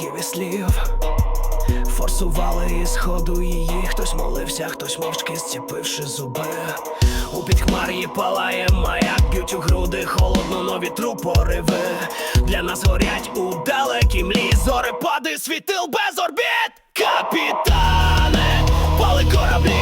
знаків і слів. Форсували із ходу її, хтось молився, хтось мовчки зціпивши зуби. У підхмар'ї палає маяк, б'ють у груди, холодно на вітру пориви. Для нас горять у далекій млі зорепади світил без орбіт. Капітане, пали кораблі,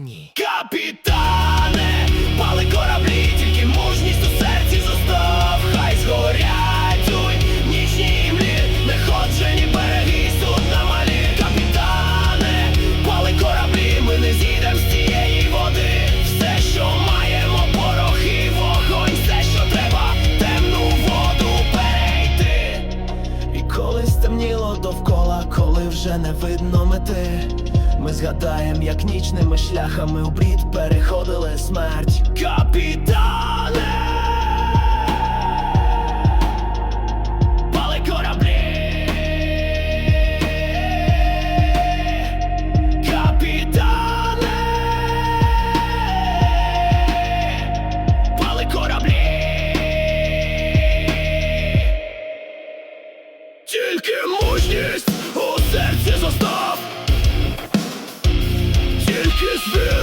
Останній капітане, пали кораблі, тільки мужність у серці зостав. Хай згорять уй, нічні імлі, неходжені береги, судна малі. Капітане, пали кораблі, ми не зійдем з цієї води. Все, що маємо, порох і вогонь, все, що треба, темну воду перейти. І коли стемніло довкола, вже не видно мети. Ми згадаємо, як нічними шляхами у брід переходили смерть. Капітане! Пали кораблі! Капітане! Пали кораблі! Тільки мужність! Тільки звір.